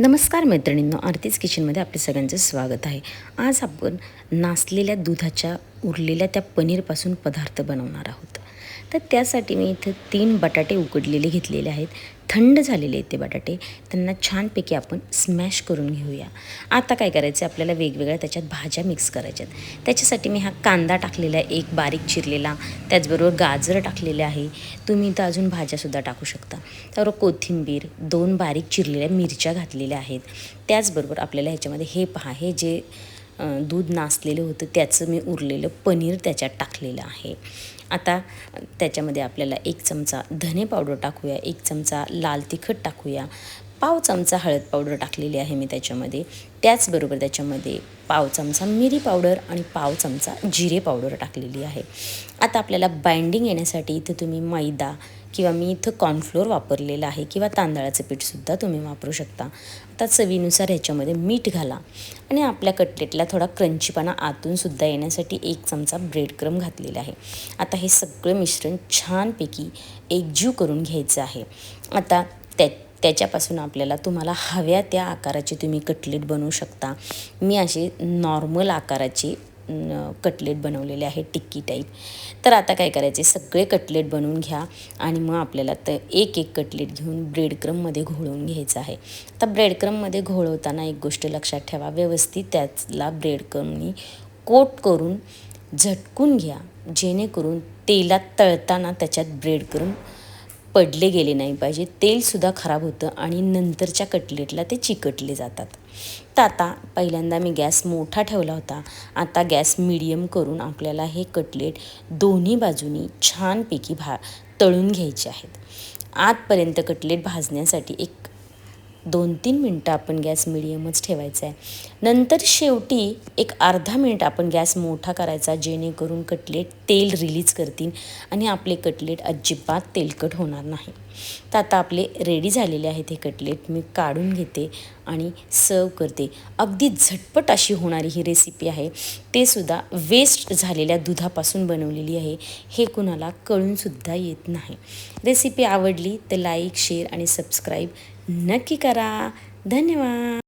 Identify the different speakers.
Speaker 1: नमस्कार मैत्रिणींनो आरतीच किचनमध्ये आपले सगळ्यांचं स्वागत आहे. आज आपण नासलेल्या दुधाच्या उरलेल्या त्या पनीरपासून पदार्थ बनवणार आहोत. तर त्यासाठी मी इथं तीन बटाटे उकडलेले घेतलेले आहेत. थंड झालेले आहेत ते बटाटे. त्यांना छानपैकी आपण स्मॅश करून घेऊया. आता काय करायचं आहे आपल्याला वेगवेगळ्या त्याच्यात भाज्या मिक्स करायच्यात त्याच्यासाठी मी हा कांदा टाकलेला आहे एक बारीक चिरलेला. त्याचबरोबर गाजर टाकलेले आहे. तुम्ही इथं अजून भाज्यासुद्धा टाकू शकता. त्याबरोबर कोथिंबीर दोन बारीक चिरलेल्या मिरच्या घातलेल्या आहेत. त्याचबरोबर आपल्याला ह्याच्यामध्ये हे पहा हे जे दूध नासलेलं होतं त्याचं मी उरलेलं पनीर त्याच्यात टाकलेलं आहे. आता त्याच्यामध्ये आपल्याला एक चमचा धने पावडर टाकूया एक चमचा लाल तिखट टाकूया पाव चमचा हळद पावडर टाकलेली आहे मी त्याच्यामध्ये. त्याचबरोबर त्याच्यामध्ये पाव चमचा मिरी पावडर आणि पाव चमचा जिरे पावडर टाकलेली आहे. आता आपल्याला बाइंडिंग येण्यासाठी इथं तुम्ही मैदा किंवा मी इथं कॉर्नफ्लोअर वापरलेलं आहे किंवा तांदळाचं पीठसुद्धा तुम्ही वापरू शकता. आता चवीनुसार ह्याच्यामध्ये मीठ घाला आणि आपल्या कटलेटला थोडा क्रंचीपणा आतूनसुद्धा येण्यासाठी एक चमचा ब्रेड क्रम घातलेला आहे. आता हे सगळं मिश्रण छानपैकी एकजीव करून घ्यायचं आहे. आता त्या त्याच्यापासून आपल्याला तुम्हाला हव्या त्या आकाराची तुम्ही कटलेट बनवू शकता. मी असे नॉर्मल आकाराची कटलेट बनवलेले आहे टिक्की टाईप तर आता काय करायचे सगळे कटलेट बनवून घ्या आणि मग आपल्याला तर एक एक कटलेट घेऊन ब्रेड क्रममध्ये घोळवून घ्यायचं आहे. आता ब्रेड क्रममध्ये घोळवताना एक गोष्ट लक्षात ठेवा. व्यवस्थित त्याला ब्रेड क्रमनी कोट करून झटकून घ्या. जेणेकरून तेलात तळताना त्याच्यात ब्रेड क्रम पडले गेले नाही पाहिजे. तेलसुद्धा खराब होतं आणि नंतरच्या कटलेटला ते चिकटले जातात. तर आता पहिल्यांदा मी गॅस मोठा ठेवला होता. आता गॅस मिडियम करून आपल्याला हे कटलेट दोन्ही बाजूनी छानपैकी भा तळून घ्यायचे आहेत. आतपर्यंत कटलेट भाजण्यासाठी एक दोन तीन मिनटं आपण गॅस मिडियमच ठेवायचा आहे. नंतर शेवटी एक अर्धा मिनिट आपण गॅस मोठा करायचा जेणेकरून कटलेट तेल रिलीज करतील आणि आपले कटलेट अजिबात तेलकट होणार नाही. तर आता आपले रेडी झालेले आहेत हे कटलेट मी काढून घेते आणि सर्व करते. अगदी झटपट अशी होणारी ही रेसिपी आहे. ते सुद्धा वेस्ट झालेल्या दुधापासून बनवलेली आहे. हे कुणाला कळूनसुद्धा येत नाही. रेसिपी आवडली तर लाईक शेअर आणि सबस्क्राईब नक्की करा. धन्यवाद.